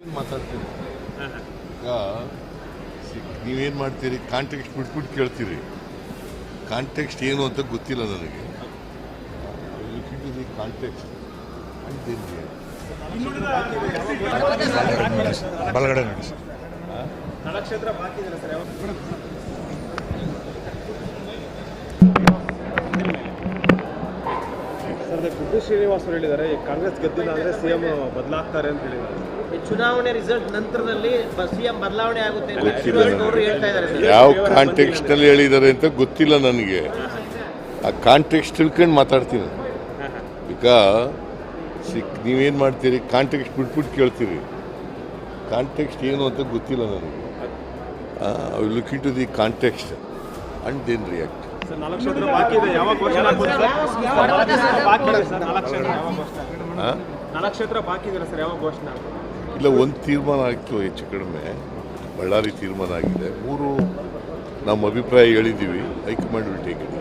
ಏನ್ ಮಾತಾಡ್ತೀರಿ? ಈಗ ನೀವೇನ್ ಮಾಡ್ತೀರಿ? ಕಾಂಟೆಕ್ಸ್ಟ್ ಬಿಟ್ಬಿಟ್ಟು ಕೇಳ್ತೀರಿ. ಕಾಂಟೆಕ್ಸ್ಟ್ ಏನು ಅಂತ ಗೊತ್ತಿಲ್ಲ ನನಗೆ. ಲುಕಿಂಗ್ ಟು ದಿ ಕಾಂಟೆಕ್ಸ್ಟ್ ಬಲಗಡೆ ನೋಡಿ ಸರ್ ಅದೇ ಗುಡ್ಡು ಶ್ರೀನಿವಾಸ್ ಅವರು ಹೇಳಿದ್ದಾರೆ ಈ ಕಾಂಗ್ರೆಸ್ ಗೆದ್ದಿಲ್ಲ ಅಂದ್ರೆ ಸಿಎಂ ಬದಲಾಗ್ತಾರೆ ಅಂತ ಹೇಳಿದ್ದಾರೆ. ಈ ಚುನಾವಣೆ ರಿಸಲ್ಟ್ ನಂತರದಲ್ಲಿ ಸಿಎಂ ಬದಲಾವಣೆ ಆಗುತ್ತೆ ಅಂತ ಗೊತ್ತಿಲ್ಲ ಶಿವರಾಜ್ ಅವರು ಹೇಳ್ತಾ ಇದ್ದಾರೆ ಸರ್. ಯಾವ ಕಾಂಟೆಕ್ಸ್ಟ್ ಅಲ್ಲಿ ಹೇಳಿದ್ದಾರೆ ಅಂತ ಗೊತ್ತಿಲ್ಲ ನನಗೆ. ಆ ಕಾಂಟೆಕ್ಸ್ಟ್ ತಿಳ್ಕೊಂಡು ಮಾತಾಡ್ತೀನಿ ಈಗ ಸಿಕ್ ನೀವೇನು ಮಾಡ್ತೀರಿ? ಕಾಂಟೆಕ್ಸ್ಟ್ ಬಿಟ್ಬಿಟ್ಟು ಕೇಳ್ತೀರಿ. ಕಾಂಟೆಕ್ಸ್ಟ್ ಏನು ಅಂತ ಗೊತ್ತಿಲ್ಲ ನನಗೆ. Looking to the context and then react ಇಲ್ಲ ಒಂದು ತೀರ್ಮಾನ ಆಗ್ತು ಹೆಚ್ಚು ಕಡಿಮೆ. ಬಳ್ಳಾರಿ ತೀರ್ಮಾನ ಆಗಿದೆ. ಮೂರು ನಮ್ಮ ಅಭಿಪ್ರಾಯ ಹೇಳಿದ್ದೀವಿ. High command will take it